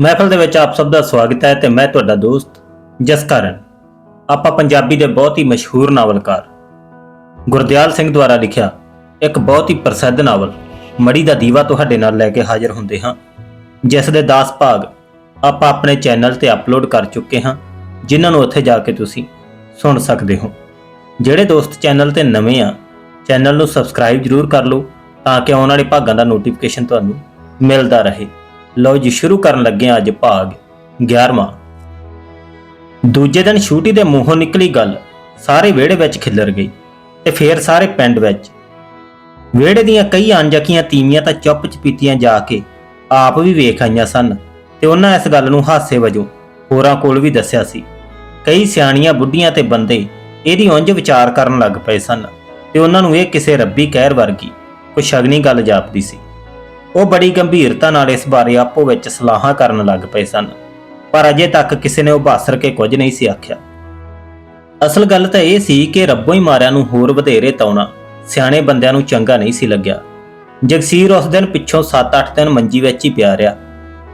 ਮਹਿਫਲ ਦੇ ਵਿੱਚ ਆਪ ਸਭ ਦਾ ਸਵਾਗਤ ਹੈ ਤੇ ਮੈਂ ਤੁਹਾਡਾ ਦੋਸਤ ਜਸਕਰਨ ਆਪਾਂ ਪੰਜਾਬੀ ਦੇ ਬਹੁਤ ਹੀ ਮਸ਼ਹੂਰ ਨਾਵਲਕਾਰ। ਗੁਰਦਿਆਲ ਸਿੰਘ ਦੁਆਰਾ ਲਿਖਿਆ ਇੱਕ ਬਹੁਤ ਹੀ ਪ੍ਰਸਿੱਧ ਨਾਵਲ ਮੜੀ ਦਾ ਦੀਵਾ ਤੁਹਾਡੇ ਨਾਲ ਲੈ ਕੇ ਹਾਜ਼ਰ ਹੁੰਦੇ ਹਾਂ, ਜਿਸ ਦੇ 10 ਭਾਗ ਆਪਾਂ ਆਪਣੇ ਚੈਨਲ ਤੇ ਅਪਲੋਡ ਕਰ ਚੁੱਕੇ ਹਾਂ, ਜਿਨ੍ਹਾਂ ਨੂੰ ਉੱਥੇ ਜਾ ਕੇ ਤੁਸੀਂ ਸੁਣ ਸਕਦੇ ਹੋ। ਜਿਹੜੇ ਦੋਸਤ ਚੈਨਲ ਤੇ ਨਵੇਂ ਆ, ਚੈਨਲ ਨੂੰ ਸਬਸਕ੍ਰਾਈਬ ਜਰੂਰ ਕਰ ਲਓ, ਤਾਂ ਕਿ ਆਉਣ ਵਾਲੇ ਭਾਗਾਂ ਦਾ ਨੋਟੀਫਿਕੇਸ਼ਨ ਤੁਹਾਨੂੰ ਮਿਲਦਾ ਰਹੇ। ਲਓ ਜੀ, ਸ਼ੁਰੂ ਕਰਨ ਲੱਗੇ ਹਾਂ ਅੱਜ ਭਾਗ 11ਵਾਂ ਦੂਜੇ ਦਿਨ ਛੂਟੀ ਦੇ ਮੂੰਹੋਂ ਨਿਕਲੀ ਗੱਲ, ਸਾਰੇ ਵਿਹੜੇ ਵਿੱਚ ਖਿੱਲਰ ਗਈ ਤੇ ਫੇਰ ਸਾਰੇ ਪਿੰਡ ਵਿੱਚ। ਵਿਹੜੇ ਦੀਆਂ ਕਈ ਅਣਜਕੀਆਂ ਤੀਵੀਆਂ ਤਾਂ ਚੁੱਪ ਚਪੀਤੀਆਂ ਜਾ ਕੇ ਆਪ ਵੀ ਵੇਖ ਆਈਆਂ ਸਨ ਤੇ ਉਹਨਾਂ ਇਸ ਗੱਲ ਨੂੰ ਹਾਸੇ ਵਜੋਂ ਹੋਰਾਂ ਕੋਲ ਵੀ ਦੱਸਿਆ ਸੀ। ਕਈ ਸਿਆਣੀਆਂ ਬੁੱਢੀਆਂ ਤੇ ਬੰਦੇ ਇਹਦੀ ਉਂਝ ਵਿਚਾਰ ਕਰਨ ਲੱਗ ਪਏ ਸਨ ਤੇ ਉਹਨਾਂ ਨੂੰ ਇਹ ਕਿਸੇ ਰੱਬੀ ਕਹਿਰ ਵਰਗੀ ਕੋਈ ਸ਼ਗਨੀ ਗੱਲ ਜਾਪਦੀ ਸੀ। ਉਹ ਬੜੀ ਗੰਭੀਰਤਾ ਨਾਲ ਇਸ ਬਾਰੇ ਆਪੋ ਵਿੱਚ ਸਲਾਹਾਂ ਕਰਨ ਲੱਗ ਪਏ ਸਨ, ਪਰ ਅਜੇ ਤੱਕ ਕਿਸੇ ਨੇ ਉਭਾਸਰ ਕੇ ਕੁਝ ਨਹੀਂ ਸੀ ਆਖਿਆ। ਅਸਲ ਗੱਲ ਤਾਂ ਇਹ ਸੀ ਕਿ ਰੱਬੋਂ ਹੀ ਮਾਰਿਆਂ ਨੂੰ ਹੋਰ ਵਧੇਰੇ ਤਾਉਣਾ, ਸਿਆਣੇ ਬੰਦਿਆਂ ਨੂੰ ਚੰਗਾ ਨਹੀਂ ਸੀ ਲੱਗਿਆ। ਜਗਸੀਰ ਉਸ ਦਿਨ ਪਿੱਛੋਂ 7-8 ਦਿਨ ਮੰਜੀ ਵਿੱਚ ਹੀ ਪਿਆ ਰਿਹਾ।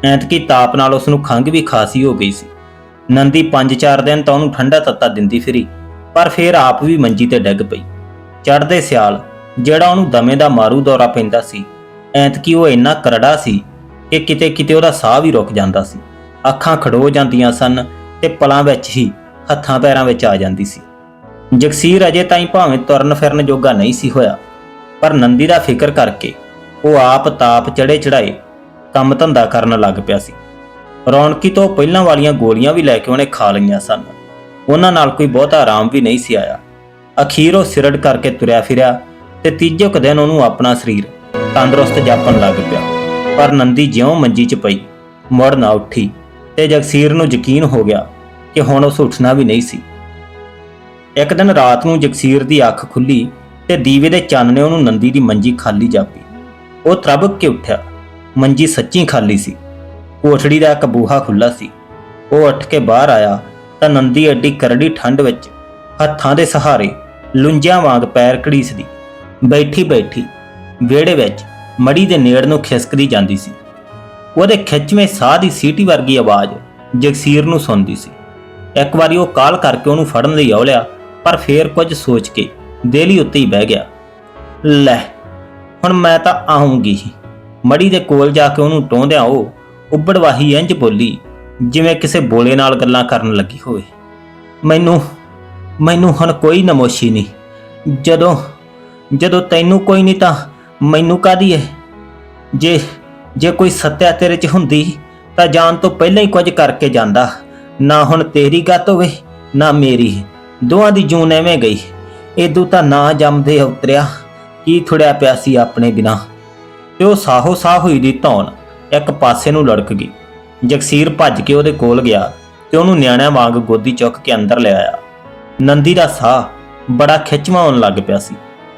ਐਂਤਕੀ ਤਾਪ ਨਾਲ ਉਸ ਨੂੰ ਖੰਘ ਵੀ ਖਾਸੀ ਹੋ ਗਈ ਸੀ। ਨੰਦੀ 5-4 ਦਿਨ ਤਾਂ ਉਹਨੂੰ ਠੰਡਾ ਤੱਤਾ ਦਿੰਦੀ ਫਿਰੀ, ਪਰ ਫੇਰ ਆਪ ਵੀ ਮੰਜੀ ਤੇ ਡਿੱਗ ਪਈ। ਚੜ੍ਹਦੇ ਸਿਆਲ, ਜਿਹੜਾ ਉਹਨੂੰ ਦਮੇ ਦਾ ਮਾਰੂ ਦੌਰਾ ਪੈਂਦਾ ਸੀ ਐਂਤਕੀ ਉਹ ਇੰਨਾ ਕਰੜਾ ਸੀ ਕਿ ਕਿਤੇ ਕਿਤੇ ਉਹਦਾ ਸਾਹ ਵੀ ਰੁਕ ਜਾਂਦਾ ਸੀ। ਅੱਖਾਂ ਖੜੋ ਜਾਂਦੀਆਂ ਸਨ ਤੇ ਪਲਾਂ ਵਿੱਚ ਹੀ ਹੱਥਾਂ ਪੈਰਾਂ ਵਿੱਚ ਆ ਜਾਂਦੀ ਸੀ। ਜਗਸੀਰ ਅਜੇ ਤਾਈਂ ਭਾਵੇਂ ਤੁਰਨ ਫਿਰਨ ਜੋਗਾ ਨਹੀਂ ਸੀ ਹੋਇਆ, ਪਰ ਨੰਦੀ ਦਾ ਫਿਕਰ ਕਰਕੇ ਉਹ ਆਪ ਤਾਪ ਚੜੇ ਚੜਾਏ ਕੰਮ ਧੰਦਾ ਕਰਨ ਲੱਗ ਪਿਆ ਸੀ। ਰੌਣਕੀ ਤੋਂ ਪਹਿਲਾਂ ਵਾਲੀਆਂ ਗੋਲੀਆਂ ਵੀ ਲੈ ਕੇ ਉਹਨੇ ਖਾ ਲਈਆਂ ਸਨ। ਉਹਨਾਂ ਨਾਲ ਕੋਈ ਬਹੁਤਾ ਆਰਾਮ ਵੀ ਨਹੀਂ ਸੀ ਆਇਆ। ਅਖੀਰ ਉਹ ਸਿਰੜ ਕਰਕੇ ਤੁਰਿਆ ਫਿਰਿਆ ਤੇ ਤੀਜੇ ਕੁ ਦਿਨ ਉਹਨੂੰ ਆਪਣਾ ਸਰੀਰ ਤੰਦਰੁਸਤ ਜਾਪਣ ਲੱਗ ਪਿਆ। ਪਰ ਨੰਦੀ ਜਿਉਂ ਮੰਜੀ 'ਚ ਪਈ, ਮੁੜ ਨਾ ਉੱਠੀ ਤੇ ਜਗਸੀਰ ਨੂੰ ਯਕੀਨ ਹੋ ਗਿਆ ਕਿ ਹੁਣ ਉਸ ਉੱਠਣਾ ਵੀ ਨਹੀਂ ਸੀ। ਇੱਕ ਦਿਨ ਰਾਤ ਨੂੰ ਜਗਸੀਰ ਦੀ ਅੱਖ ਖੁੱਲੀ ਤੇ ਦੀਵੇ ਦੇ ਚੰਨ ਨੇ ਉਹਨੂੰ ਨੰਦੀ ਦੀ ਮੰਜੀ ਖਾਲੀ ਜਾਪੀ। ਉਹ ਤਰਬਕ ਕੇ ਉੱਠਿਆ। ਮੰਜੀ ਸੱਚੀ ਖਾਲੀ ਸੀ। ਕੋਠੜੀ ਦਾ ਇੱਕ ਬੂਹਾ ਖੁੱਲਾ ਸੀ। ਉਹ ਉੱਠ ਕੇ ਬਾਹਰ ਆਇਆ ਤਾਂ ਨੰਦੀ ਐਡੀ ਕਰੜੀ ਠੰਡ ਵਿੱਚ ਹੱਥਾਂ ਦੇ ਸਹਾਰੇ ਲੁੰਜਿਆਂ ਵਾਂਗ ਪੈਰ ਘੜੀਸਦੀ। ਬੈਠੀ ਬੈਠੀ ਵਿਹੜੇ ਵਿੱਚ ਮੜੀ ਦੇ ਨੇੜ ਨੂੰ ਖਿਸਕਦੀ ਜਾਂਦੀ ਸੀ। ਉਹਦੇ ਖਿੱਚਵੇਂ ਸਾਹ ਦੀ ਸੀਟੀ ਵਰਗੀ ਆਵਾਜ਼ ਜਗਸੀਰ ਨੂੰ ਸੁਣਦੀ ਸੀ। ਇੱਕ ਵਾਰੀ ਉਹ ਕਾਲ ਕਰਕੇ ਉਹਨੂੰ ਫੜਨ ਲਈ ਔਲਿਆ ਪਰ ਫੇਰ ਕੁਝ ਸੋਚ ਕੇ ਦੇਲੀ ਉੱਤੇ ਹੀ ਬਹਿ ਗਿਆ। ਲੈ, ਹੁਣ ਮੈਂ ਤਾਂ ਆਉਂਗੀ ਮੜੀ ਦੇ ਕੋਲ ਜਾ ਕੇ ਉਹਨੂੰ ਟੋਂਦਿਆਂ ਉਹ ਉੱਬੜਵਾਹੀ ਇੰਜ ਬੋਲੀ, ਜਿਵੇਂ ਕਿਸੇ ਬੋਲੇ ਨਾਲ ਗੱਲਾਂ ਕਰਨ ਲੱਗੀ ਹੋਵੇ। ਮੈਨੂੰ ਮੈਨੂੰ ਹੁਣ ਕੋਈ ਨਮੋਸ਼ੀ ਨਹੀਂ। ਜਦੋਂ ਜਦੋਂ ਤੈਨੂੰ ਕੋਈ ਨਹੀਂ ਤਾਂ ਮੈਨੂੰ ਕਾਦੀ ਹੈ ਜੇ ਜੇ ਕੋਈ ਸੱਤਿਆ ਤੇਰੇ 'ਚ ਹੁੰਦੀ, ਤਾਂ ਜਾਣ ਤੋਂ ਪਹਿਲਾਂ ਹੀ ਕੁਝ ਕਰਕੇ ਜਾਂਦਾ। ਨਾ ਹੁਣ ਤੇਰੀ ਗੱਤ ਹੋਵੇ, ਨਾ ਮੇਰੀ। ਦੋਹਾਂ ਦੀ ਜੂਨ ਐਵੇਂ ਗਈ। ਇਦੋਂ ਤਾਂ ਨਾ ਜੰਮਦੇ ਉਤਰਿਆ। ਕੀ ਥੁੜਿਆ ਪਿਆ ਸੀ ਆਪਣੇ ਬਿਨਾ? ਤੇ ਉਹ ਸਾਹੋ ਸਾਹ ਹੋਈ ਦੀ ਧੌਣ ਇੱਕ ਪਾਸੇ ਨੂੰ ਲੜਕ ਗਈ। ਜਗਸੀਰ ਭੱਜ ਕੇ ਉਹਦੇ ਕੋਲ ਗਿਆ ਤੇ ਉਹਨੂੰ ਨਿਆਣਿਆਂ ਵਾਂਗ ਗੋਦੀ ਚੁੱਕ ਕੇ ਅੰਦਰ ਲੈ ਆਇਆ। ਨੰਦੀ ਦਾ ਸਾਹ ਬੜਾ ਖਿੱਚਵਾਂ ਆਉਣ ਲੱਗ ਪਿਆ ਸੀ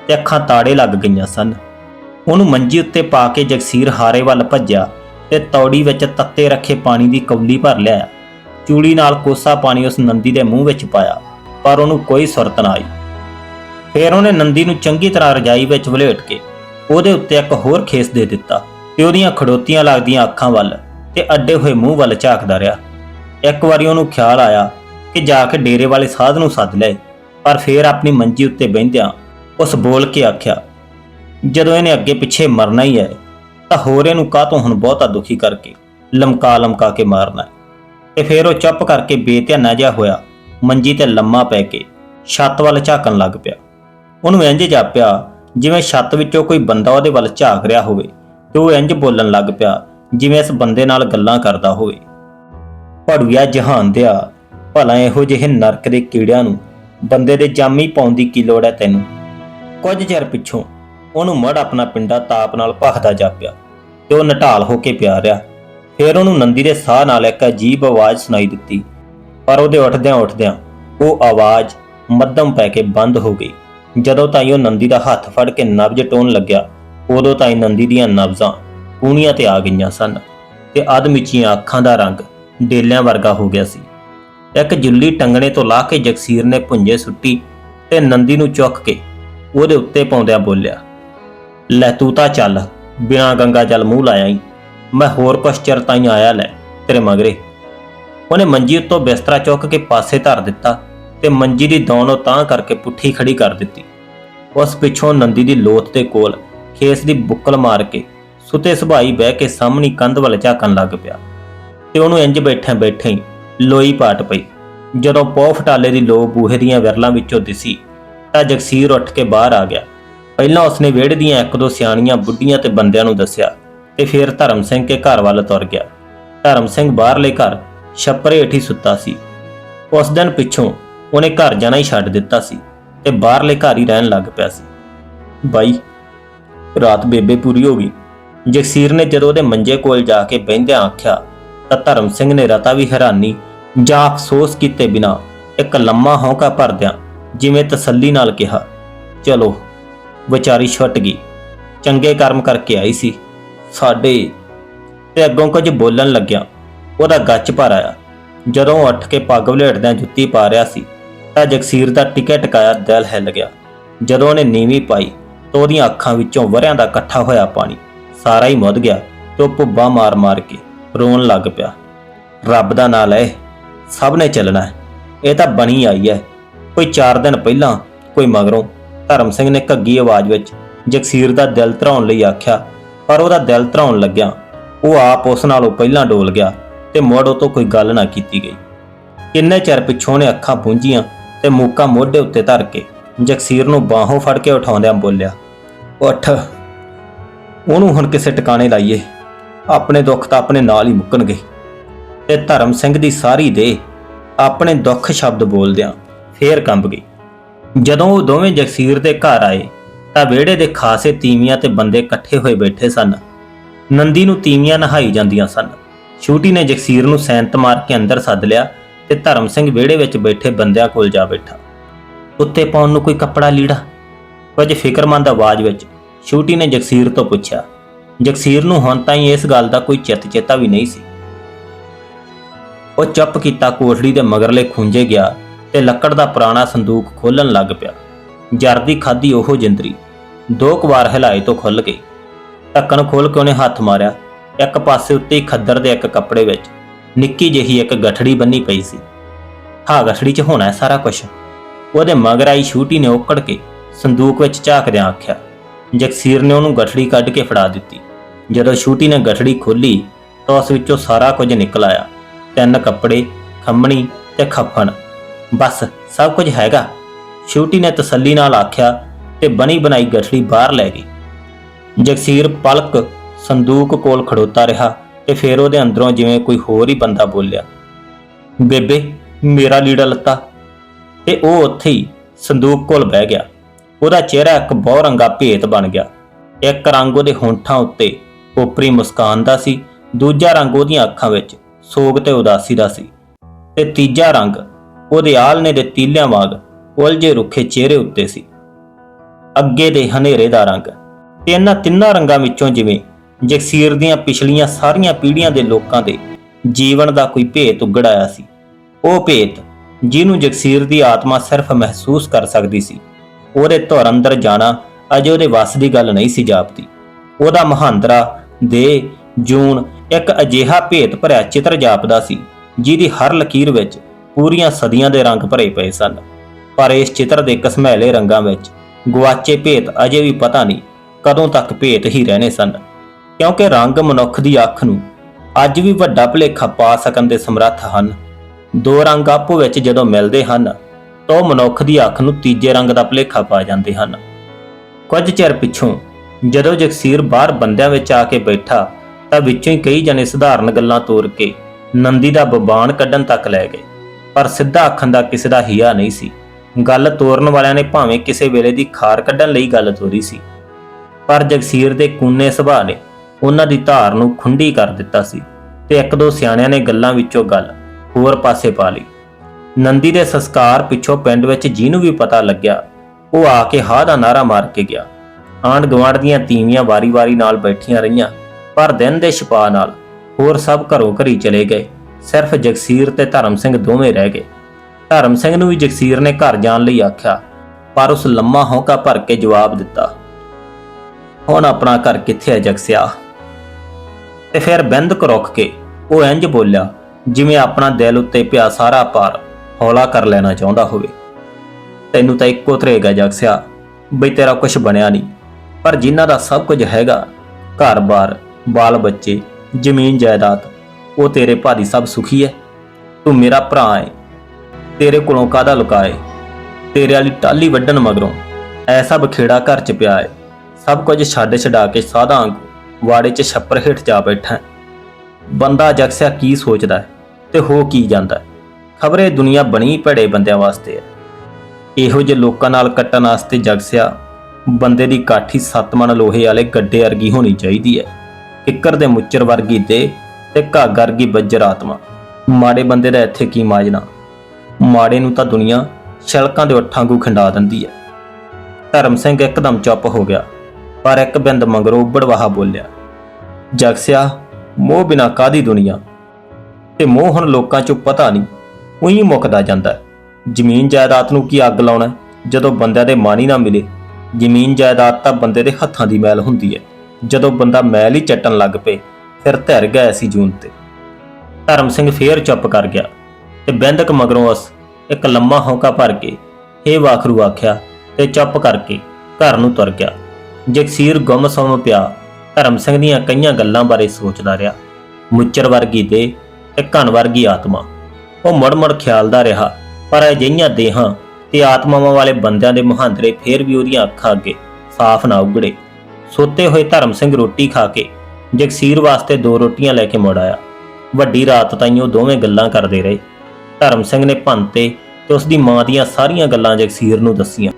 ਤੇ ਅੱਖਾਂ ਤਾੜੇ ਲੱਗ ਗਈਆਂ ਸਨ। ਉਹਨੂੰ ਮੰਜੀ ਉੱਤੇ ਪਾ ਕੇ ਜਗਸੀਰ ਹਾਰੇ ਵੱਲ ਭੱਜਿਆ ਤੇ ਤੌੜੀ ਵਿੱਚ ਤੱਤੇ ਰੱਖੇ ਪਾਣੀ ਦੀ ਕੌਲੀ ਭਰ ਲਿਆ। ਚੂੜੀ ਨਾਲ ਕੋਸਾ ਪਾਣੀ ਉਸ ਨੰਦੀ ਦੇ ਮੂੰਹ ਵਿੱਚ ਪਾਇਆ, ਪਰ ਉਹਨੂੰ ਕੋਈ ਸੁਰਤ ਨਾ ਆਈ। ਫਿਰ ਉਹਨੇ ਨੰਦੀ ਨੂੰ ਚੰਗੀ ਤਰ੍ਹਾਂ ਰਜਾਈ ਵਿੱਚ ਵਲੇਟ ਕੇ ਉਹਦੇ ਉੱਤੇ ਇੱਕ ਹੋਰ ਖੇਸ ਦੇ ਦਿੱਤਾ ਤੇ ਉਹਦੀਆਂ ਖੜੋਤੀਆਂ ਲੱਗਦੀਆਂ ਅੱਖਾਂ ਵੱਲ ਤੇ ਅੱਡੇ ਹੋਏ ਮੂੰਹ ਵੱਲ ਝਾਕਦਾ ਰਿਹਾ। ਇੱਕ ਵਾਰੀ ਉਹਨੂੰ ਖਿਆਲ ਆਇਆ ਕਿ ਜਾ ਕੇ ਡੇਰੇ ਵਾਲੇ ਸਾਧ ਨੂੰ ਸੱਦ ਲਏ, ਪਰ ਫੇਰ ਆਪਣੀ ਮੰਜੀ ਉੱਤੇ ਬੈੰਦਿਆਂ ਉਸ ਬੋਲ ਕੇ ਆਖਿਆ ਜਦੋਂ ਇਹਨੇ ਅੱਗੇ ਪਿੱਛੇ ਮਰਨਾ ਹੀ ਹੈ, ਤਾਂ ਹੋਰ ਇਹਨੂੰ ਕਾਹਤੋਂ ਹੁਣ ਬਹੁਤਾ ਦੁਖੀ ਕਰਕੇ ਲਮਕਾ ਲਮਕਾ ਕੇ ਮਾਰਨਾ ਤੇ ਫਿਰ ਉਹ ਚੁੱਪ ਕਰਕੇ ਬੇਧਿਆਨਾ ਜਿਹਾ ਹੋਇਆ, ਮੰਜੀ ਤੇ ਲੰਮਾ ਪੈ ਕੇ ਛੱਤ ਵੱਲ ਝਾਕਣ ਲੱਗ ਪਿਆ। ਉਹਨੂੰ ਇੰਜ ਜਾਪਿਆ ਜਿਵੇਂ ਛੱਤ ਵਿੱਚੋਂ ਕੋਈ ਬੰਦਾ ਉਹਦੇ ਵੱਲ ਝਾਕ ਰਿਹਾ ਹੋਵੇ ਤੇ ਉਹ ਇੰਜ ਬੋਲਣ ਲੱਗ ਪਿਆ ਜਿਵੇਂ ਇਸ ਬੰਦੇ ਨਾਲ ਗੱਲਾਂ ਕਰਦਾ ਹੋਵੇ। ਭੜੂਆ ਜਹਾਨ ਦਿਆ, ਭਲਾ ਇਹੋ ਜਿਹੇ ਨਰਕ ਦੇ ਕੀੜਿਆਂ ਨੂੰ ਬੰਦੇ ਦੇ ਜਾਮੀ ਪਾਉਣ ਦੀ ਕੀ ਲੋੜ ਹੈ ਤੈਨੂੰ? ਕੁਝ ਚਿਰ ਪਿੱਛੋਂ ਉਹਨੂੰ ਮੜ ਆਪਣਾ ਪਿੰਡਾ ਤਾਪ ਨਾਲ ਭਖਦਾ ਜਾਪਿਆ ਤੇ ਉਹ ਨਟਾਲ ਹੋ ਕੇ ਪਿਆ ਰਿਹਾ। ਫਿਰ ਉਹਨੂੰ ਨੰਦੀ ਦੇ ਸਾਹ ਨਾਲ ਇੱਕ ਅਜੀਬ ਆਵਾਜ਼ ਸੁਣਾਈ ਦਿੱਤੀ। ਪਰ ਉਹਦੇ ਉੱਠਦਿਆਂ ਉੱਠਦਿਆਂ ਉਹ ਆਵਾਜ਼ ਮੱਧਮ ਪੈ ਕੇ ਬੰਦ ਹੋ ਗਈ। ਜਦੋਂ ਤਾਈ ਉਹ ਨੰਦੀ ਦਾ ਹੱਥ ਫੜ ਕੇ ਨਬਜ ਟੋਣ ਲੱਗਿਆ, ਉਦੋਂ ਤਾਈ ਨੰਦੀ ਦੀਆਂ ਨਬਜ਼ਾਂ ਕੂਣੀਆਂ ਤੇ ਆ ਗਈਆਂ ਸਨ ਤੇ ਅਧਮਿਚੀਆਂ ਅੱਖਾਂ ਦਾ ਰੰਗ ਡੇਲਿਆਂ ਵਰਗਾ ਹੋ ਗਿਆ ਸੀ। ਇੱਕ ਜੁੱਲੀ ਟੰਗਣੇ ਤੋਂ ਲਾਹ ਕੇ ਜਗਸੀਰ ਨੇ ਪੁੰਜੇ ਸੁੱਟੀ ਤੇ ਨੰਦੀ ਨੂੰ ਚੁੱਕ ਕੇ ਉਹਦੇ ਉੱਤੇ ਪਾਉਂਦਿਆਂ ਬੋਲਿਆ ਲੈ ਤੂੰ ਤਾਂ ਚੱਲ, ਬਿਨਾਂ ਗੰਗਾ ਜਲ ਮੂੰਹ ਲਾਇਆ ਹੀ ਮੈਂ ਹੋਰ ਕੁਛ ਚਿਰ ਤਾਈਂ ਆਇਆ ਲੈ, ਤੇਰੇ ਮਗਰੇ। ਉਹਨੇ ਮੰਜੀ ਉੱਤੋਂ ਬਿਸਤਰਾ ਚੁੱਕ ਕੇ ਪਾਸੇ ਧਰ ਦਿੱਤਾ ਤੇ ਮੰਜੀ ਦੀ ਦੌਣੋਂ ਤਾਂ ਕਰਕੇ ਪੁੱਠੀ ਖੜੀ ਕਰ ਦਿੱਤੀ। ਉਸ ਪਿੱਛੋਂ ਨੰਦੀ ਦੀ ਲੋਥ ਦੇ ਕੋਲ ਖੇਸ ਦੀ ਬੁੱਕਲ ਮਾਰ ਕੇ ਸੁਤੇ ਸੁਭਾਈ ਬਹਿ ਕੇ ਸਾਹਮਣੀ ਕੰਧ ਵੱਲ ਝਾਕਣ ਲੱਗ ਪਿਆ। ਤੇ ਉਹਨੂੰ ਇੰਜ ਬੈਠਿਆਂ ਬੈਠੇ ਲੋਈ ਪਾਟ ਪਈ। ਜਦੋਂ ਪੌ ਫਟਾਲੇ ਦੀ ਲੋ ਬੂਹੇ ਦੀਆਂ ਵਿਰਲਾਂ ਵਿੱਚੋਂ ਦਿਸੀ ਤਾਂ ਜਗਸੀਰ ਉੱਠ ਕੇ ਬਾਹਰ ਆ ਗਿਆ। ਪਹਿਲਾਂ ਉਸਨੇ ਵਿਹੜੇ ਦੀਆਂ ਇੱਕ ਦੋ ਸਿਆਣੀਆਂ ਬੁੱਢੀਆਂ ਤੇ ਬੰਦਿਆਂ ਨੂੰ ਦੱਸਿਆ ਤੇ ਫਿਰ ਧਰਮ ਸਿੰਘ ਕੇ ਘਰ ਵੱਲ ਤੁਰ ਗਿਆ। ਧਰਮ ਸਿੰਘ ਬਾਹਰਲੇ ਘਰ ਛੱਪਰੇ ਹੇਠੀ ਸੁੱਤਾ ਸੀ। ਉਸ ਦਿਨ ਪਿੱਛੋਂ ਉਹਨੇ ਘਰ ਜਾਣਾ ਹੀ ਛੱਡ ਦਿੱਤਾ ਸੀ ਤੇ ਬਾਹਰਲੇ ਘਰ ਹੀ ਰਹਿਣ ਲੱਗ ਪਿਆ ਸੀ। ਬਾਈ, ਰਾਤ ਬੇਬੇ ਪੂਰੀ ਹੋ ਗਈ। ਜਗਸੀਰ ਨੇ ਜਦੋਂ ਉਹਦੇ ਮੰਜੇ ਕੋਲ ਜਾ ਕੇ ਬਹਿੰਦਿਆਂ ਆਖਿਆ, ਤਾਂ ਧਰਮ ਸਿੰਘ ਨੇ ਰਤਾ ਵੀ ਹੈਰਾਨੀ ਜਾਂ ਅਫਸੋਸ ਕੀਤੇ ਬਿਨਾ ਇੱਕ ਲੰਮਾ ਹੌਂਕਾ ਭਰਦਿਆਂ ਜਿਵੇਂ ਤਸੱਲੀ ਨਾਲ ਕਿਹਾ, ਚਲੋ ਵਿਚਾਰੀ ਛੁੱਟ ਗਈ। ਚੰਗੇ ਕਰਮ ਕਰਕੇ ਆਈ ਸੀ। ਸਾਡੇ ਤੇ ਅੱਗੋਂ ਕੁਝ ਬੋਲਣ ਲੱਗਿਆ ਉਹਦਾ ਗੱਚ ਭਰ ਆਇਆ। ਜਦੋਂ ਉੱਠ ਕੇ ਪੱਗ ਵਲੇਟਦਿਆਂ ਜੁੱਤੀ ਪਾ ਰਿਹਾ ਸੀ, ਤਾਂ ਜਗਸੀਰ ਦਾ ਟਿਕਾ ਟਕਾਇਆ ਦਿਲ ਹਿੱਲ ਗਿਆ। ਜਦੋਂ ਉਹਨੇ ਨੀਵੀਂ ਪਾਈ ਤਾਂ ਉਹਦੀਆਂ ਅੱਖਾਂ ਵਿੱਚੋਂ ਵਰਿਆਂ ਦਾ ਇਕੱਠਾ ਹੋਇਆ ਪਾਣੀ ਸਾਰਾ ਹੀ ਮੁੱਦ ਗਿਆ ਤੇ ਉਹ ਭੁੱਬਾ ਮਾਰ-ਮਾਰ ਕੇ ਰੋਣ ਲੱਗ ਪਿਆ। ਰੱਬ ਦਾ ਨਾਂ ਲੈ, ਸਭ ਨੇ ਚੱਲਣਾ ਇਹ ਤਾਂ ਬਣੀ ਆਈ ਹੈ। ਕੋਈ 4 ਦਿਨ ਪਹਿਲਾਂ, ਕੋਈ ਮਗਰੋਂ। ਧਰਮ ਸਿੰਘ ਨੇ ਘੱਗੀ ਆਵਾਜ਼ ਵਿੱਚ ਜਗਸੀਰ ਦਾ ਦਿਲ ਧਰਾਉਣ ਲਈ ਆਖਿਆ, ਪਰ ਉਹਦਾ ਦਿਲ ਧਰਾਉਣ ਲੱਗਿਆ ਉਹ ਆਪ ਉਸ ਨਾਲੋਂ ਪਹਿਲਾਂ ਡੋਲ ਗਿਆ ਤੇ ਮੁੜ ਉਹ ਤੋਂ ਕੋਈ ਗੱਲ ਨਾ ਕੀਤੀ ਗਈ। ਕਿੰਨੇ ਚਿਰ ਪਿੱਛੋਂ ਨੇ ਅੱਖਾਂ ਪੂੰਝੀਆਂ ਤੇ ਮੂਕਾ ਮੋਢੇ ਉੱਤੇ ਧਰ ਕੇ ਜਗਸੀਰ ਨੂੰ ਬਾਹੋਂ ਫੜ ਕੇ ਉਠਾਉਂਦਿਆਂ ਬੋਲਿਆ, ਉੱਠ, ਉਹਨੂੰ ਹੁਣ ਕਿਸੇ ਟਿਕਾਣੇ ਲਾਈਏ। ਆਪਣੇ ਦੁੱਖ ਤਾਂ ਆਪਣੇ ਨਾਲ ਹੀ ਮੁੱਕਣਗੇ ਤੇ ਧਰਮ ਸਿੰਘ ਦੀ ਸਾਰੀ ਦੇਹ ਆਪਣੇ ਦੁੱਖ ਸ਼ਬਦ ਬੋਲਦਿਆਂ ਫੇਰ ਕੰਬ ਗਈ। ਜਦੋਂ ਉਹ ਦੋਵੇਂ ਜਗਸੀਰ ਦੇ ਘਰ ਆਏ, ਤਾਂ ਵਿਹੜੇ ਦੇ ਖਾਸੇ ਤੀਵੀਆਂ ਤੇ ਬੰਦੇ ਇਕੱਠੇ ਹੋਏ ਬੈਠੇ ਸਨ। ਨੰਦੀ ਨੂੰ ਤੀਵੀਆਂ ਨਹਾਈ ਜਾਂਦੀਆਂ ਸਨ। ਛੋਟੀ ਨੇ ਜਗਸੀਰ ਨੂੰ ਸੈਂਤ ਮਾਰ ਕੇ ਅੰਦਰ ਸੱਦ ਲਿਆ ਤੇ ਧਰਮ ਸਿੰਘ ਵਿਹੜੇ ਵਿੱਚ ਬੈਠੇ ਬੰਦਿਆਂ ਕੋਲ ਜਾ ਬੈਠਾ। ਉੱਤੇ ਪਾਉਣ ਨੂੰ ਕੋਈ ਕੱਪੜਾ ਲੀੜਾ? ਕੁਝ ਫਿਕਰਮੰਦ ਆਵਾਜ਼ ਵਿੱਚ ਛੋਟੀ ਨੇ ਜਗਸੀਰ ਤੋਂ ਪੁੱਛਿਆ। ਜਗਸੀਰ ਨੂੰ ਹੁਣ ਤਾਈਂ ਇਸ ਗੱਲ ਦਾ ਕੋਈ ਚਿੱਤ ਚੇਤਾ ਵੀ ਨਹੀਂ ਸੀ। ਉਹ ਚੁੱਪ ਕੀਤਾ, ਕੋਠੜੀ ਦੇ ਮਗਰਲੇ ਖੁੰਝੇ ਗਿਆ ਤੇ ਲੱਕੜ ਦਾ ਪੁਰਾਣਾ ਸੰਦੂਕ ਖੋਲਣ ਲੱਗ ਪਿਆ। ਜਰਦੀ ਖਾਦੀ ਉਹ ਜਿੰਦਰੀ। ਦੋ ਕੁ ਹਿਲਾਏ ਤੋਂ ਖੁੱਲ ਗਈ। ਢੱਕਣ ਖੋਲ ਕੇ ਉਹਨੇ ਹੱਥ ਮਾਰਿਆ। ਇੱਕ ਪਾਸੇ ਉੱਤੇ ਖੱਦਰ ਦੇ ਇੱਕ ਕੱਪੜੇ ਵਿੱਚ ਨਿੱਕੀ ਜਿਹੀ ਇੱਕ ਗਠੜੀ ਬੰਨੀ ਪਈ ਸੀ। ਹਾਂ ਗਠੜੀ 'ਚ ਹੋਣਾ ਹੈ ਸਾਰਾ ਕੁਝ ਉਹਦੇ ਮਗਰ ਆਈ ਛੂਟੀ ਨੇ ਔਕੜ ਕੇ ਸੰਦੂਕ ਵਿੱਚ ਝਾਕਦਿਆਂ ਆਖਿਆ। ਜਗਸੀਰ ਨੇ ਉਹਨੂੰ ਗਠੜੀ ਕੱਢ ਕੇ ਫੜਾ ਦਿੱਤੀ। ਜਦੋਂ ਛੂਟੀ ਨੇ ਗਠੜੀ ਖੋਲੀ ਤਾਂ ਉਸ ਵਿੱਚੋਂ ਸਾਰਾ ਕੁਝ ਨਿਕਲ ਆਇਆ। ਤਿੰਨ ਕੱਪੜੇ, ਖੰਮਣੀ ਤੇ ਖੱਫਣ। ਬਸ, ਸਭ ਕੁਝ ਹੈਗਾ। ਛੋਟੀ ਨੇ ਤਸੱਲੀ ਨਾਲ ਆਖਿਆ ਤੇ ਬਣੀ ਬਣਾਈ ਗਠੜੀ ਬਾਹਰ ਲੈ ਗਈ। ਜਗਸੀਰ ਪਲਕ ਸੰਦੂਕ ਕੋਲ ਖੜੋਤਾ ਰਿਹਾ ਤੇ ਫਿਰ ਉਹਦੇ ਅੰਦਰੋਂ ਜਿਵੇਂ ਕੋਈ ਹੋਰ ਹੀ ਬੰਦਾ ਬੋਲਿਆ, ਬੇਬੇ, ਮੇਰਾ ਲੀੜਾ ਲੱਤਾ। ਤੇ ਉਹ ਉੱਥੇ ਹੀ ਸੰਦੂਕ ਕੋਲ ਬਹਿ ਗਿਆ। ਉਹਦਾ ਚਿਹਰਾ ਇੱਕ ਬਹੁ ਰੰਗਾ ਭੇਤ ਬਣ ਗਿਆ। ਇੱਕ ਰੰਗ ਉਹਦੇ ਹੋਂਠਾਂ ਉੱਤੇ ਉਪਰੀ ਮੁਸਕਾਨ ਦਾ ਸੀ, ਦੂਜਾ ਰੰਗ ਉਹਦੀਆਂ ਅੱਖਾਂ ਵਿੱਚ ਸੋਗ ਤੇ ਉਦਾਸੀ ਦਾ ਸੀ ਤੇ ਤੀਜਾ ਰੰਗ ਉਹਦੇ ਆਲਨੇ ਦੇ ਤੀਲਿਆਂ ਵਾਂਗ ਉਲਝੇ ਰੁੱਖੇ ਚਿਹਰੇ ਉੱਤੇ ਸੀ। ਅੱਗੇ ਦੇ ਹਨੇਰੇ ਦਾ ਰੰਗ ਤੇ ਇਹਨਾਂ ਤਿੰਨਾਂ ਰੰਗਾਂ ਵਿੱਚੋਂ ਜਿਵੇਂ ਜਗਸੀਰ ਦੀਆਂ ਪਿਛਲੀਆਂ ਸਾਰੀਆਂ ਪੀੜ੍ਹੀਆਂ ਦੇ ਲੋਕਾਂ ਦੇ ਜੀਵਨ ਦਾ ਕੋਈ ਭੇਤ ਉੱਗੜ ਆਇਆ ਸੀ, ਉਹ ਭੇਤ ਜਿਹਨੂੰ ਜਗਸੀਰ ਦੀ ਆਤਮਾ ਸਿਰਫ ਮਹਿਸੂਸ ਕਰ ਸਕਦੀ ਸੀ। ਉਹਦੇ ਧੁਰ ਅੰਦਰ ਜਾਣਾ ਅਜੇ ਉਹਦੇ ਵੱਸ ਦੀ ਗੱਲ ਨਹੀਂ ਸੀ ਜਾਪਦੀ। ਉਹਦਾ ਮਹਾਂਦਰਾ ਦੇ ਜੂਨ ਇੱਕ ਅਜੀਹਾ ਭੇਤ ਭਰਿਆ ਚਿੱਤਰ ਜਾਪਦਾ ਸੀ, ਜਿਹਦੀ ਹਰ ਲਕੀਰ ਵਿੱਚ ਪੂਰੀਆਂ ਸਦੀਆਂ ਦੇ ਰੰਗ ਭਰੇ ਪਏ ਸਨ। ਪਰ ਇਸ ਚਿੱਤਰ ਦੇ ਕਸਮੈਲੇ ਰੰਗਾਂ ਵਿੱਚ ਗੁਆਚੇ ਭੇਤ ਅਜੇ ਵੀ ਪਤਾ ਨਹੀਂ ਕਦੋਂ ਤੱਕ ਭੇਤ ਹੀ ਰਹਿਣੇ ਸਨ। ਕਿਉਂਕਿ ਰੰਗ ਮਨੁੱਖ ਦੀ ਅੱਖ ਨੂੰ ਅੱਜ ਵੀ ਵੱਡਾ ਭੁਲੇਖਾ ਪਾ ਸਕਣ ਦੇ ਸਮਰੱਥ ਹਨ। ਦੋ ਰੰਗ ਆਪੋ ਵਿੱਚ ਜਦੋਂ ਮਿਲਦੇ ਹਨ, ਤਾਂ ਉਹ ਮਨੁੱਖ ਦੀ ਅੱਖ ਨੂੰ ਤੀਜੇ ਰੰਗ ਦਾ ਭੁਲੇਖਾ ਪਾ ਜਾਂਦੇ ਹਨ। ਕੁਝ ਚਿਰ ਪਿੱਛੋਂ ਜਦੋਂ ਜਗਸੀਰ ਬਾਹਰ ਬੰਦਿਆਂ ਵਿੱਚ ਆ ਕੇ ਬੈਠਾ, ਤਾਂ ਵਿੱਚੋਂ ਹੀ ਕਈ ਜਣੇ ਸਧਾਰਨ ਗੱਲਾਂ ਤੋਰ ਕੇ ਨੰਦੀ ਦਾ ਬਬਾਨ ਕੱਢਣ ਤੱਕ ਲੈ ਗਏ। ਪਰ ਸਿੱਧਾ ਆਖਣ ਦਾ ਕਿਸੇ ਦਾ ਹਿਆ ਨਹੀਂ ਸੀ। ਗੱਲ ਤੋਰਨ ਵਾਲਿਆਂ ਨੇ ਭਾਵੇਂ ਕਿਸੇ ਵੇਲੇ ਦੀ ਖਾਰ ਕੱਢਣ ਲਈ ਗੱਲ ਤੋਰੀ ਸੀ। ਪਰ ਜਗਸੀਰ ਦੇ ਕੂਨੇ ਸੁਭਾਅ ਨੇ ਉਹਨਾਂ ਦੀ ਧਾਰ ਨੂੰ ਖੁੰਡੀ ਕਰ ਦਿੱਤਾ ਸੀ ਤੇ ਇੱਕ ਦੋ ਸਿਆਣਿਆਂ ਨੇ ਗੱਲਾਂ ਵਿੱਚੋਂ ਗੱਲ ਹੋਰ ਪਾਸੇ ਪਾ ਲਈ। ਨੰਦੀ ਦੇ ਸੰਸਕਾਰ ਪਿੱਛੋਂ ਪਿੰਡ ਵਿੱਚ ਜਿਹਨੂੰ ਵੀ ਪਤਾ ਲੱਗਿਆ, ਉਹ ਆ ਕੇ ਹਾਂ ਦਾ ਨਾਰਾ ਮਾਰ ਕੇ ਗਿਆ। ਆਂਢ ਗੁਆਂਢ ਦੀਆਂ ਤੀਵੀਆਂ ਵਾਰੀ-ਵਾਰੀ ਨਾਲ ਬੈਠੀਆਂ ਰਹੀਆਂ, ਪਰ ਦਿਨ ਦੇ ਛਪਾ ਨਾਲ ਹੋਰ ਸਭ ਘਰੋਂ ਘਰੀ ਚਲੇ ਗਏ। ਸਿਰਫ ਜਗਸੀਰ ਤੇ ਧਰਮ ਸਿੰਘ ਦੋਵੇਂ ਰਹਿ ਗਏ। ਧਰਮ ਸਿੰਘ ਨੂੰ ਵੀ ਜਗਸੀਰ ਨੇ ਘਰ ਜਾਣ ਲਈ ਆਖਿਆ, ਪਰ ਉਸ ਲੰਮਾ ਹੌਂਕਾ ਭਰ ਕੇ ਜਵਾਬ ਦਿੱਤਾ, ਹੁਣ ਆਪਣਾ ਘਰ ਕਿੱਥੇ ਹੈ ਜਗਸਿਆ? ਤੇ ਫਿਰ ਬਿੰਦ ਕੁ ਕੇ ਉਹ ਇੰਜ ਬੋਲਿਆ, ਜਿਵੇਂ ਆਪਣਾ ਦਿਲ ਉੱਤੇ ਪਿਆ ਸਾਰਾ ਭਾਰ ਹੌਲਾ ਕਰ ਲੈਣਾ ਚਾਹੁੰਦਾ ਹੋਵੇ। ਤੈਨੂੰ ਤਾਂ ਇੱਕੋ ਤਰੇਗਾ ਜਗਸਿਆ, ਬਈ ਤੇਰਾ ਕੁਝ ਬਣਿਆ ਨਹੀਂ। ਪਰ ਜਿਨ੍ਹਾਂ ਦਾ ਸਭ ਕੁਝ ਹੈਗਾ, ਘਰ-ਬਾਰ ਬਾਲ ਬੱਚੇ ਜ਼ਮੀਨ ਜਾਇਦਾਦ ਉਹ ਤੇਰੇ ਭਾਦੀ ਸਭ ਸੁਖੀ ਹੈ ਤੂੰ ਮੇਰਾ ਭਰਾ ਹੈ ਤੇਰੇ ਕੋਲੋਂ ਕਾਦਾ ਲੁਕਾਏ? ਤੇਰੇ ਵਾਲੀ ਟਾਲੀ ਵੱਢਣ ਮਗਰੋਂ ਐਸਾ ਬਖੇੜਾ ਘਰ ਚ ਪਿਆ ਹੈ ਸਭ ਕੁਝ ਛੱਡ ਛਡਾ ਕੇ ਸਾਧਾਂ ਵਾਂਗੂ ਵਾੜੇ 'ਚ ਛੱਪਰ ਹੇਠ ਜਾ ਬੈਠਾ ਬੰਦਾ ਜਗਸਿਆ ਕੀ ਸੋਚਦਾ ਹੈ ਤੇ ਹੋ ਕੀ ਜਾਂਦਾ ਹੈ ਖਬਰੇ ਦੁਨੀਆ ਬਣੀ ਭੜੇ ਬੰਦਿਆਂ ਵਾਸਤੇ ਹੈ ਇਹੋ ਜਿਹੇ ਲੋਕਾਂ ਨਾਲ ਕੱਟਣ ਵਾਸਤੇ ਜਗਸਿਆ ਬੰਦੇ ਦੀ ਕਾਠੀ ਸੱਤ ਮਣ ਲੋਹੇ ਵਾਲੇ ਗੱਡੇ ਵਰਗੀ ਹੋਣੀ ਚਾਹੀਦੀ ਹੈ ਕਿੱਕਰ ਦੇ ਮੁੱਚਰ ਵਰਗੀ ਦੇ ਤੇ ਘਾਗ ਵਰਗੀ ਬੱਜਰ ਆਤਮਾ ਮਾੜੇ ਬੰਦੇ ਦਾ ਇੱਥੇ ਕੀ ਮਾਜਨਾ? ਮਾੜੇ ਨੂੰ ਤਾਂ ਦੁਨੀਆ ਛਲਕਾਂ ਦੇ ਉੱਠਾਂ ਨੂੰ ਖਿੰਡਾ ਦਿੰਦੀ ਹੈ ਧਰਮ ਸਿੰਘ ਇੱਕਦਮ ਚੁੱਪ ਹੋ ਗਿਆ, ਪਰ ਇੱਕ ਬਿੰਦ ਮਗਰੋਂ ਬੜਵਾਹਾ ਬੋਲਿਆ ਜਗਸਿਆ ਮੋਹ ਬਿਨਾ ਕਾਦੀ ਦੁਨੀਆ? ਤੇ ਮੋਹ ਹੁਣ ਲੋਕਾਂ ਚੋਂ ਪਤਾ ਨਹੀਂ, ਉਹੀ ਮੁੱਕਦਾ ਜਾਂਦਾ ਜ਼ਮੀਨ ਜਾਇਦਾਦ ਨੂੰ ਕੀ ਅੱਗ ਲਾਉਣਾ ਜਦੋਂ ਬੰਦਿਆਂ ਦੇ ਮਾਨੀ ਨਾ ਮਿਲੇ, ਜ਼ਮੀਨ ਜਾਇਦਾਦ ਤਾਂ ਬੰਦੇ ਦੇ ਹੱਥਾਂ ਦੀ ਮੈਲ ਹੁੰਦੀ ਹੈ ਜਦੋਂ ਬੰਦਾ ਮੈਲ ਹੀ ਚੱਟਣ ਲੱਗ ਪਏ ਫਿਰ ਧਿਰ ਗਿਆ ਐਸੀ ਜੂਨ ਤੇ। ਧਰਮ ਸਿੰਘ ਫੇਰ ਚੁੱਪ ਕਰ ਗਿਆ ਤੇ ਬਿੰਦਕ ਮਗਰੋਂ ਉਸ ਇੱਕ ਲੰਮਾ ਹੌਕਾ ਭਰ ਕੇ ਹੇ ਵਾਖਰੂ ਆਖਿਆ ਤੇ ਚੁੱਪ ਕਰਕੇ ਘਰ ਨੂੰ ਤੁਰ ਗਿਆ। ਜਗਸੀਰ ਗੁੰਮਸਮ ਪਿਆ ਧਰਮ ਸਿੰਘ ਦੀਆਂ ਕਈਆਂ ਗੱਲਾਂ ਬਾਰੇ ਸੋਚਦਾ ਰਿਹਾ। ਮੁੱਚਰ ਵਰਗੀ ਦੇ ਤੇ ਘਣ ਵਰਗੀ ਆਤਮਾ। ਉਹ ਮੜ-ਮੜ ਖਿਆਲਦਾ ਰਿਹਾ, ਪਰ ਅਜਿਹੀਆਂ ਦੇਹਾਂ ਤੇ ਆਤਮਾਵਾਂ ਵਾਲੇ ਬੰਦਿਆਂ ਦੇ ਮੁਹਾਂਦਰੇ ਫੇਰ ਵੀ ਉਹਦੀਆਂ ਅੱਖਾਂ ਅੱਗੇ ਸਾਫ਼ ਨਾ ਉਗੜੇ। ਸੋਤੇ ਹੋਏ ਧਰਮ ਸਿੰਘ ਰੋਟੀ ਖਾ ਕੇ ਜਗਸੀਰ ਵਾਸਤੇ ਦੋ ਰੋਟੀਆਂ ਲੈ ਕੇ ਮੁੜ ਆਇਆ। ਵੱਡੀ ਰਾਤ ਤਾਈਂ ਉਹ ਦੋਵੇਂ ਗੱਲਾਂ ਕਰਦੇ ਰਹੇ। ਧਰਮ ਸਿੰਘ ਨੇ ਭੰਤੇ ਤੇ ਉਸ ਦੀ ਮਾਂ ਦੀਆਂ ਸਾਰੀਆਂ ਗੱਲਾਂ ਜਗਸੀਰ ਨੂੰ ਦੱਸੀਆਂ।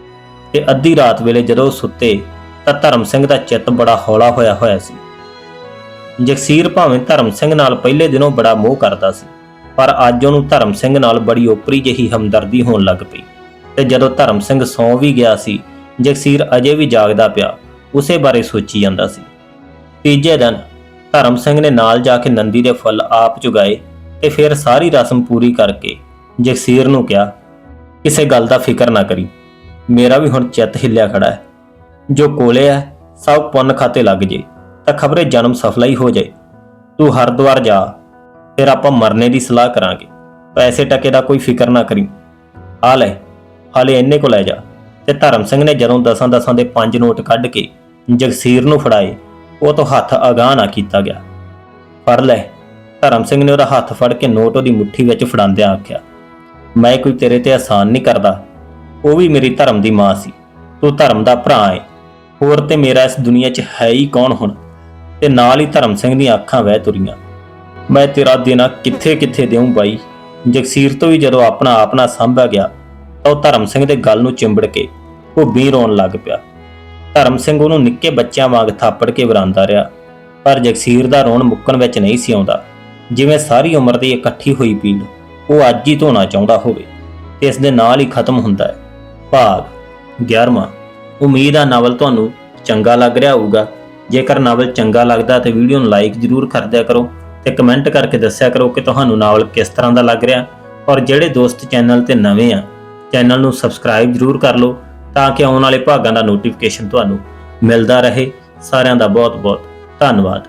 ਤੇ ਅੱਧੀ ਰਾਤ ਵੇਲੇ ਜਦੋਂ ਉਹ ਸੁੱਤੇ, ਤਾਂ ਧਰਮ ਸਿੰਘ ਦਾ ਚਿੱਤ ਬੜਾ ਹੌਲਾ ਹੋਇਆ ਹੋਇਆ ਸੀ। ਜਗਸੀਰ ਭਾਵੇਂ ਧਰਮ ਸਿੰਘ ਨਾਲ ਪਹਿਲੇ ਦਿਨੋਂ ਬੜਾ ਮੋਹ ਕਰਦਾ ਸੀ, ਪਰ ਅੱਜ ਉਹਨੂੰ ਧਰਮ ਸਿੰਘ ਨਾਲ ਬੜੀ ਓਪਰੀ ਜਿਹੀ ਹਮਦਰਦੀ ਹੋਣ ਲੱਗ ਪਈ। ਤੇ ਜਦੋਂ ਧਰਮ ਸਿੰਘ ਸੌਂ ਵੀ ਗਿਆ ਸੀ, ਜਗਸੀਰ ਅਜੇ ਵੀ ਜਾਗਦਾ ਪਿਆ, ਉਸੇ ਬਾਰੇ ਸੋਚੀ ਜਾਂਦਾ ਸੀ। ਤੀਜੇ ਦਿਨ ਧਰਮ ਸਿੰਘ ਨੇ ਨਾਲ ਜਾ ਕੇ ਨੰਦੀ ਦੇ ਫੁੱਲ ਆਪ ਚੁਗਾਏ ਤੇ ਫਿਰ ਸਾਰੀ ਰਸਮ ਪੂਰੀ ਕਰਕੇ ਜਗਸੀਰ ਨੂੰ ਕਿਹਾ, ਕਿਸੇ ਗੱਲ ਦਾ ਫਿਕਰ ਨਾ ਕਰੀ, ਮੇਰਾ ਵੀ ਹੁਣ ਚਿੱਤ ਹਿੱਲਿਆ ਖੜਾ ਹੈ। ਜੋ ਕੋਲੇ ਹੈ, ਸਭ ਪੁੰਨ ਖਾਤੇ ਲੱਗ ਜੇ, ਤਾਂ ਖਬਰੇ ਜਨਮ ਸਫਲਾ ਹੀ ਹੋ ਜਾਏ। ਤੂੰ ਹਰਦੁਆਰ ਜਾ, ਫਿਰ ਆਪਾਂ ਮਰਨੇ ਦੀ ਸਲਾਹ ਕਰਾਂਗੇ। ਪੈਸੇ ਟਕੇ ਦਾ ਕੋਈ ਫਿਕਰ ਨਾ ਕਰੀ। ਆ ਲੈ, ਹਾਲੇ ਇੰਨੇ ਕੋ ਲੈ ਜਾ। ਤੇ ਧਰਮ ਸਿੰਘ ਨੇ ਜਦੋਂ ਦਸਾਂ ਦਸਾਂ ਦੇ ਪੰਜ ਨੋਟ ਕੱਢ ਕੇ ਜਗਸੀਰ ਨੂੰ ਫੜਾਏ ਉਹ ਤੋਂ ਹੱਥ ਅਗਾਹ ਨਾ ਕੀਤਾ ਗਿਆ। ਫੜ ਲੈ। ਧਰਮ ਸਿੰਘ ਨੇ ਉਹਦਾ ਹੱਥ ਫੜ ਕੇ ਨੋਟ ਉਹਦੀ ਮੁੱਠੀ ਵਿੱਚ ਫੜਾਉਂਦਿਆਂ ਆਖਿਆ, ਮੈਂ ਕੋਈ ਤੇਰੇ ਤੇ ਆਸਾਨ ਨਹੀਂ ਕਰਦਾ। ਉਹ ਵੀ ਮੇਰੀ ਧਰਮ ਦੀ ਮਾਂ ਸੀ। ਤੂੰ ਧਰਮ ਦਾ ਭਰਾ ਹੈ ਹੋਰ ਤੇ ਮੇਰਾ ਇਸ ਦੁਨੀਆ 'ਚ ਹੈ ਹੀ ਕੌਣ ਹੁਣ? ਤੇ ਨਾਲ ਹੀ ਧਰਮ ਸਿੰਘ ਦੀਆਂ ਅੱਖਾਂ ਵਹਿ ਤੁਰੀਆਂ। ਮੈਂ ਤੇਰਾ ਦੇਣਾ ਕਿੱਥੇ ਕਿੱਥੇ ਦੇਉਂ ਬਾਈ? ਜਗਸੀਰ ਤੋਂ ਵੀ ਜਦੋਂ ਆਪਣਾ ਆਪਣਾ ਸੰਭਿਆ ਗਿਆ, ਤਾਂ ਉਹ ਧਰਮ ਸਿੰਘ ਦੇ ਗੱਲ ਨੂੰ ਚਿੰਬੜ ਕੇ ਉਹ ਵੀ ਰੋਣ ਲੱਗ ਪਿਆ। ਧਰਮ ਸਿੰਘ ਉਹਨੂੰ ਨਿੱਕੇ ਬੱਚਿਆਂ ਵਾਂਗ ਥਾਪੜ ਕੇ ਵਰਾਂਦਾ ਰਿਹਾ, ਪਰ ਜਗਸੀਰ ਦਾ ਰੋਣ ਮੁੱਕਣ ਵਿੱਚ ਨਹੀਂ ਸੀ ਆਉਂਦਾ। ਜਿਵੇਂ ਸਾਰੀ ਉਮਰ ਦੀ ਇਕੱਠੀ ਹੋਈ ਪੀੜ, ਉਹ ਅੱਜ ਹੀ ਧੋਣਾ ਚਾਹੁੰਦਾ ਹੋਵੇ, ਤੇ ਇਸ ਦੇ ਨਾਲ ਹੀ ਖਤਮ ਹੁੰਦਾ ਹੈ। ਭਾਗ 11ਵਾਂ ਉਮੀਦ ਆ ਨਾਵਲ ਤੁਹਾਨੂੰ ਚੰਗਾ ਲੱਗ ਰਿਹਾ ਹੋਊਗਾ। ਜੇਕਰ ਨਾਵਲ ਚੰਗਾ ਲੱਗਦਾ ਤਾਂ ਵੀਡੀਓ ਨੂੰ ਲਾਈਕ ਜ਼ਰੂਰ ਕਰ ਦਿਆ ਕਰੋ ਤੇ ਕਮੈਂਟ ਕਰਕੇ ਦੱਸਿਆ ਕਰੋ ਕਿ ਤੁਹਾਨੂੰ ਨਾਵਲ ਕਿਸ ਤਰ੍ਹਾਂ ਦਾ ਲੱਗ ਰਿਹਾ। ਔਰ ਜਿਹੜੇ ਦੋਸਤ ਚੈਨਲ ਤੇ ਨਵੇਂ ਆ, ਚੈਨਲ ਨੂੰ ਸਬਸਕ੍ਰਾਈਬ ਜ਼ਰੂਰ ਕਰ ਲਓ। ਤਾਂ ਕਿ ਆਉਣ ਵਾਲੇ ਭਾਗਾਂ ਦਾ ਨੋਟੀਫਿਕੇਸ਼ਨ ਤੁਹਾਨੂੰ ਮਿਲਦਾ ਰਹੇ। ਸਾਰਿਆਂ ਦਾ ਬਹੁਤ ਬਹੁਤ ਧੰਨਵਾਦ।